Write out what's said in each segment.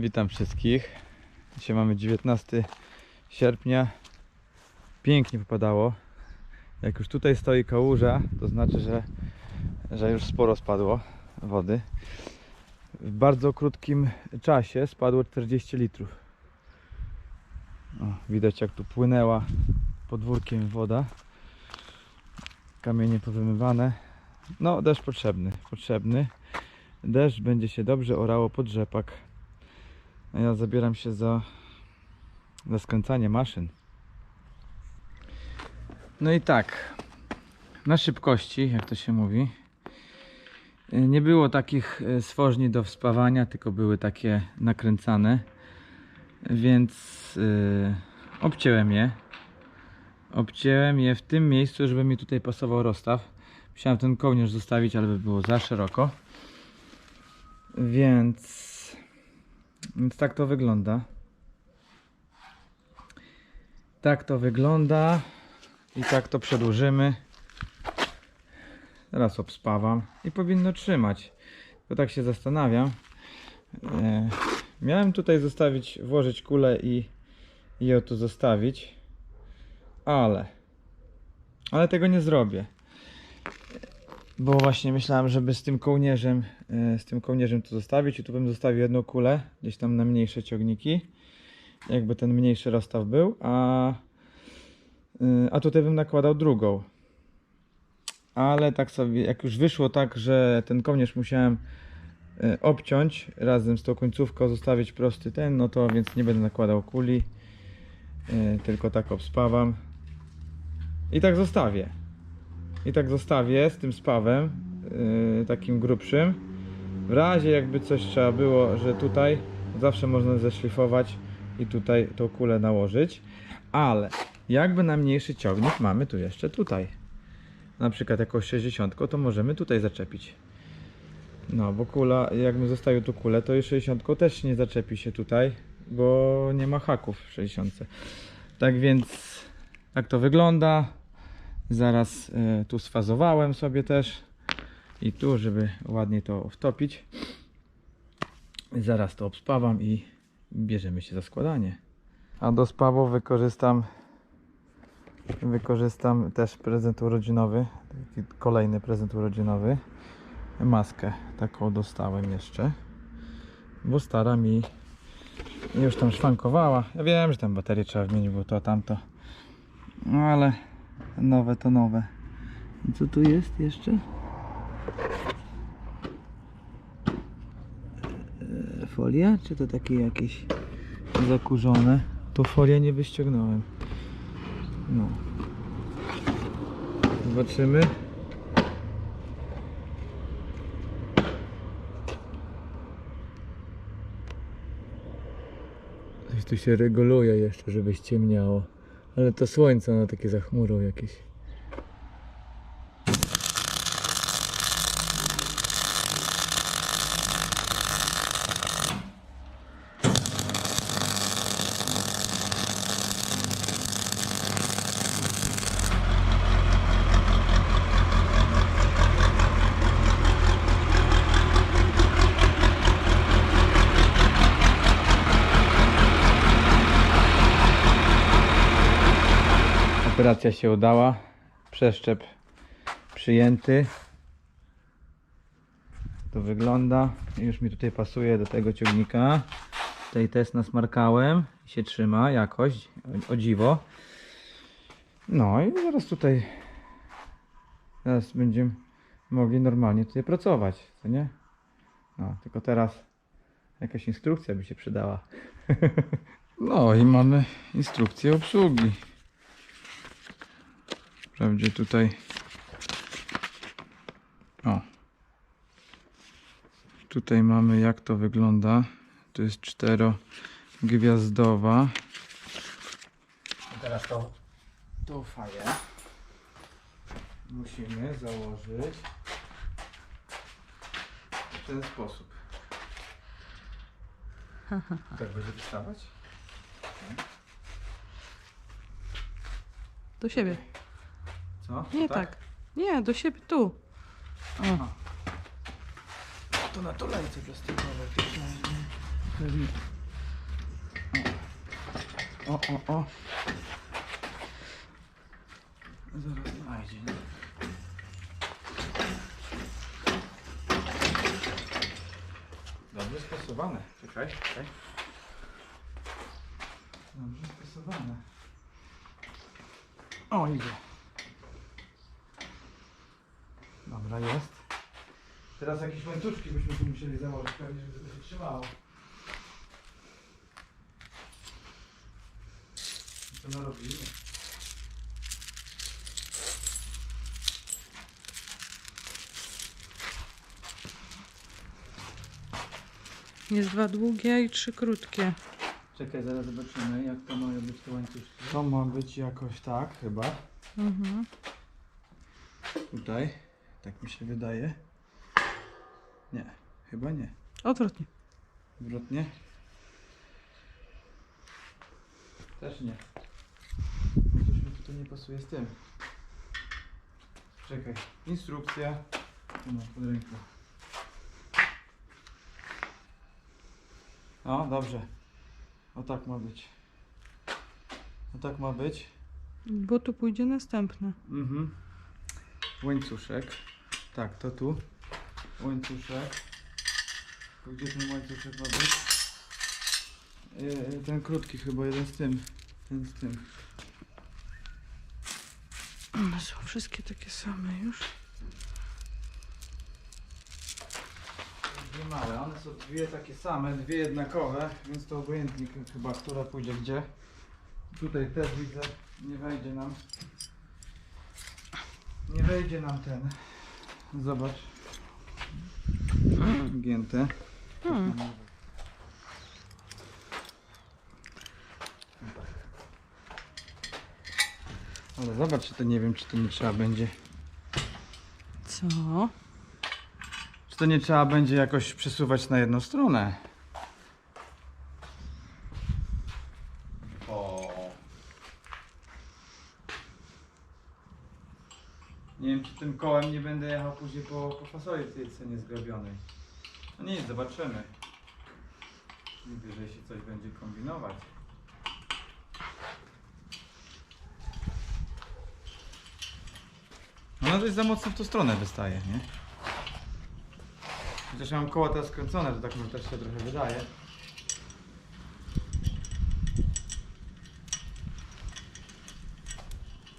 Witam wszystkich. Dzisiaj mamy 19 sierpnia. Pięknie popadało. Jak już tutaj stoi kałuża, to znaczy, że, że już sporo spadło wody. W bardzo krótkim czasie spadło 40 litrów. O, widać jak tu płynęła podwórkiem woda. Kamienie powymywane. No, deszcz potrzebny, potrzebny. Deszcz będzie się dobrze orało pod rzepak. Ja zabieram się za, za skręcanie maszyn. No i tak, na szybkości, jak to się mówi. Y, Nie było takich y, stworzni do wspawania, tylko były takie nakręcane. Więc yy, obcięłem je. Obcięłem je w tym miejscu, żeby mi tutaj pasował rozstaw. Musiałem ten kołnierz zostawić, ale by było za szeroko. Więc więc tak to wygląda. Tak to wygląda. I tak to przedłużymy. Teraz obspawam i powinno trzymać. Bo tak się zastanawiam. E, miałem tutaj zostawić, włożyć kulę i, i ją tu zostawić. Ale. Ale tego nie zrobię. Bo właśnie myślałem, żeby z tym kołnierzem, e, z tym kołnierzem tu zostawić i tu bym zostawił jedną kulę, gdzieś tam na mniejsze ciągniki. Jakby ten mniejszy rozstaw był, a, y, a tutaj bym nakładał drugą. Ale tak sobie, jak już wyszło tak, że ten kołnierz musiałem e, obciąć razem z tą końcówką, zostawić prosty ten, no to więc nie będę nakładał kuli, e, tylko tak obspawam. I tak zostawię. I tak zostawię z tym spawem, yy, takim grubszym. W razie jakby coś trzeba było, że tutaj zawsze można zeszlifować i tutaj tą kulę nałożyć. Ale jakby na mniejszy ciągnik mamy tu jeszcze tutaj. Na przykład jakąś 60, to możemy tutaj zaczepić. No, bo kula, jakbym zostawił tu kulę, to i 60 też nie zaczepi się tutaj, bo nie ma haków w 60. Tak więc tak to wygląda. Zaraz e, tu sfazowałem sobie też i tu, żeby ładnie to wtopić. Zaraz to obspawam i bierzemy się za składanie. A do spawu wykorzystam wykorzystam też prezent urodzinowy, kolejny prezent urodzinowy. Maskę taką dostałem jeszcze, bo stara mi już tam szwankowała. Ja wiem, że tam baterię trzeba wymienić, bo to tamto. No ale Nowe to nowe. I co tu jest jeszcze? E, Folia? Czy to takie jakieś zakurzone? To folię nie wyściągnąłem. No. Zobaczymy. Coś tu się reguluje jeszcze, żeby ściemniało. Ale to słońce, ono takie za chmurą jakieś. Operacja się udała. Przeszczep przyjęty. To wygląda. Już mi tutaj pasuje do tego ciągnika. Tutaj też nasmarkałem. Się trzyma jakoś. O, dziwo. No i zaraz tutaj zaraz będziemy mogli normalnie tutaj pracować, co nie? No, tylko teraz jakaś instrukcja by się przydała. No i mamy instrukcję obsługi. Wprawdzie tutaj. O. Tutaj mamy jak to wygląda. To jest czterogwiazdowa. Teraz to tą faję musimy założyć w ten sposób. Tak będzie wystawać? Do siebie. Co? Nie tak. Nie, do siebie tu. O. Aha. To na tulejce plastikowe. Pewnie. O, o, o. o. Zaraz znajdzie. nie? Dobrze spasowane. Czekaj, czekaj. Dobrze spasowane. O, idzie. Dobra, jest. Teraz jakieś łańcuszki byśmy tu musieli założyć, pewnie, żeby to się trzymało. Co narobimy? Jest dwa długie i trzy krótkie. Czekaj, zaraz zobaczymy, jak to mają być te łańcuszki. To ma być jakoś tak, chyba. Mhm. Tutaj. Tak mi się wydaje. Nie, chyba nie. Odwrotnie. Odwrotnie. Też nie. Coś mi tutaj nie pasuje z tym. Czekaj. Instrukcja. Tu mam pod ręką. O, dobrze. O tak ma być. O tak ma być. Bo tu pójdzie następne. Mhm. Łańcuszek. Tak, to tu. Łańcuszek. Gdzie ten łańcuszek ma być? Yy, ten krótki chyba, jeden z tym. Ten z tym. One są wszystkie takie same już. Dwie małe, one są dwie takie same, dwie jednakowe, więc to obojętnie chyba, która pójdzie gdzie. Tutaj też widzę, nie wejdzie nam. Nie wejdzie nam ten. Zobacz. Gięte. Hmm. Ale zobacz, czy to nie wiem, czy to nie trzeba będzie. Co? Czy to nie trzeba będzie jakoś przesuwać na jedną stronę? O. Nie wiem, czy tym kołem nie będę jechał później po, po fasoli w tej cenie zgrabionej. No nic, zobaczymy. Wyżej się coś będzie kombinować. No to jest za mocno w tą stronę wystaje, nie? Chociaż ja mam koło teraz skręcone, to tak może też się trochę wydaje.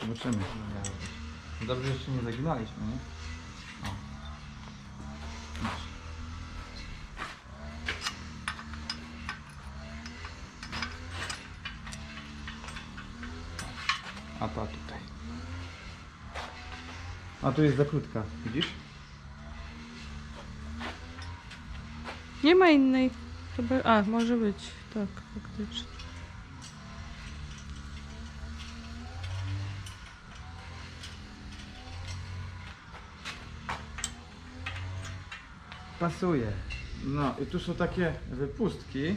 Zobaczymy. Dobrze, że jeszcze nie zaginaliśmy, nie? O. A ta tutaj. A tu jest za krótka, widzisz? Nie ma innej. A, może być. Tak, faktycznie. Pasuje. No i tu są takie wypustki.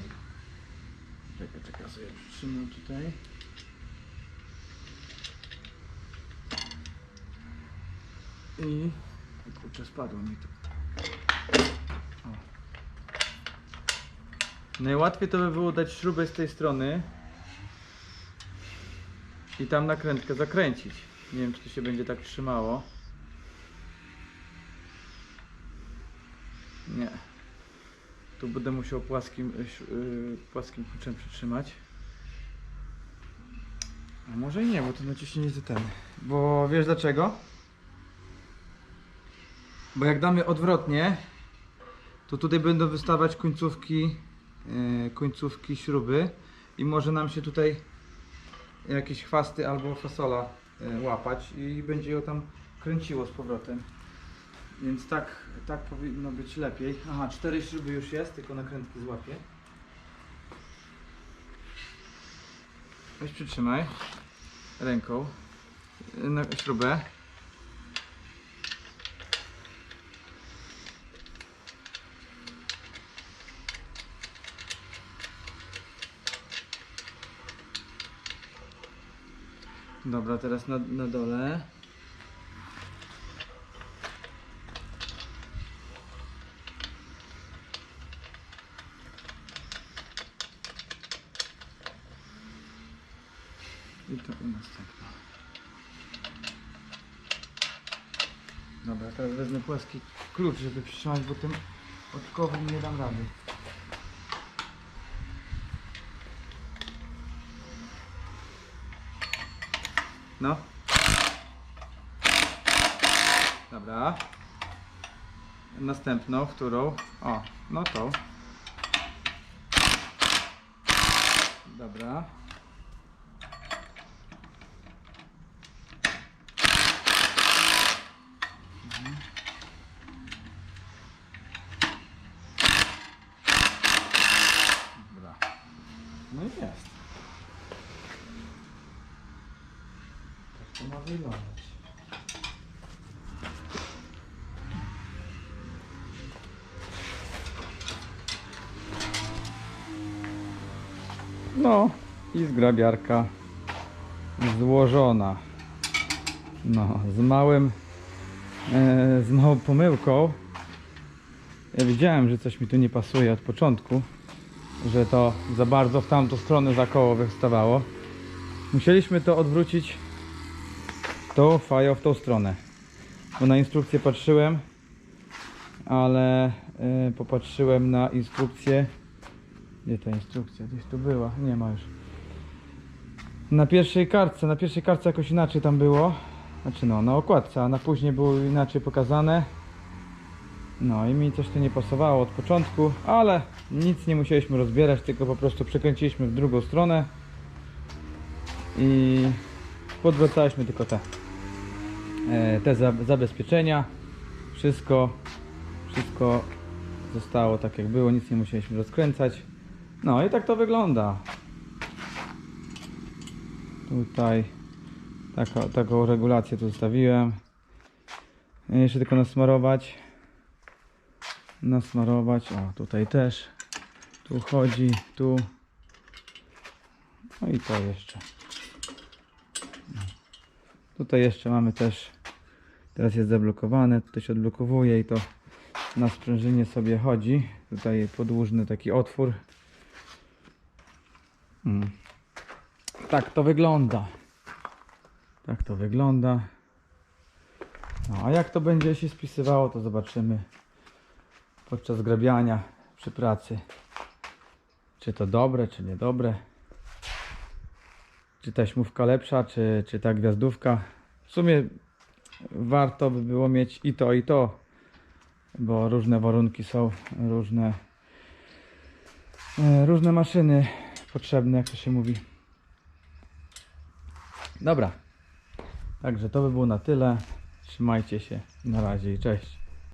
Czekaj, czekaj, sobie przytrzymam tutaj. I... Kurczę, spadło mi to. O. Najłatwiej to by było dać śrubę z tej strony i tam nakrętkę zakręcić. Nie wiem, czy to się będzie tak trzymało. Nie. Tu będę musiał płaskim, ś- y, płaskim kluczem przytrzymać. A może i nie, bo to naciśnienie jest ten. Bo wiesz dlaczego? Bo jak damy odwrotnie, to tutaj będą wystawać końcówki, y, końcówki śruby i może nam się tutaj jakieś chwasty albo fasola łapać i będzie ją tam kręciło z powrotem. Więc tak, tak powinno być lepiej. Aha, cztery śruby już jest, tylko nakrętki złapię. Weź przytrzymaj ręką y, na śrubę. Dobra, teraz na, na dole. To i następna. Dobra, teraz wezmę płaski klucz, żeby przytrzymać, bo tym odkowym nie dam rady. No. Dobra. Następną, którą? O, no tą. Dobra. Dobra. No i jest. Tak to ma wyglądać. No i zgrabiarka złożona. No, z małym, z małą pomyłką. Ja wiedziałem, że coś mi tu nie pasuje od początku, że to za bardzo w tamtą stronę za koło wystawało. Musieliśmy to odwrócić tą fają w tą stronę. Bo na instrukcję patrzyłem, ale e, popatrzyłem na instrukcję gdzie ta instrukcja? Gdzieś tu była. Nie ma już. Na pierwszej kartce, na pierwszej kartce jakoś inaczej tam było. Znaczy no, na okładce, a na później było inaczej pokazane. No i mi coś tu nie pasowało od początku, ale nic nie musieliśmy rozbierać, tylko po prostu przekręciliśmy w drugą stronę i podwracaliśmy tylko te, e, te za- zabezpieczenia. Wszystko, wszystko zostało tak jak było, nic nie musieliśmy rozkręcać. No i tak to wygląda. Tutaj taka, taką regulację tu zostawiłem. Jeszcze tylko nasmarować. Nasmarować. O, tutaj też. Tu chodzi, tu. No i to jeszcze. Tutaj jeszcze mamy też. Teraz jest zablokowane. Tutaj się odblokowuje i to na sprężynie sobie chodzi. Tutaj podłużny taki otwór. Mm. Tak to wygląda. Tak to wygląda. No, a jak to będzie się spisywało, to zobaczymy podczas grabiania przy pracy. Czy to dobre, czy niedobre. Czy ta śmówka lepsza, czy, czy ta gwiazdówka. W sumie warto by było mieć i to, i to bo różne warunki są, różne e, różne maszyny potrzebne, jak to się mówi. Dobra. Także to by było na tyle. Trzymajcie się. Na razie i cześć.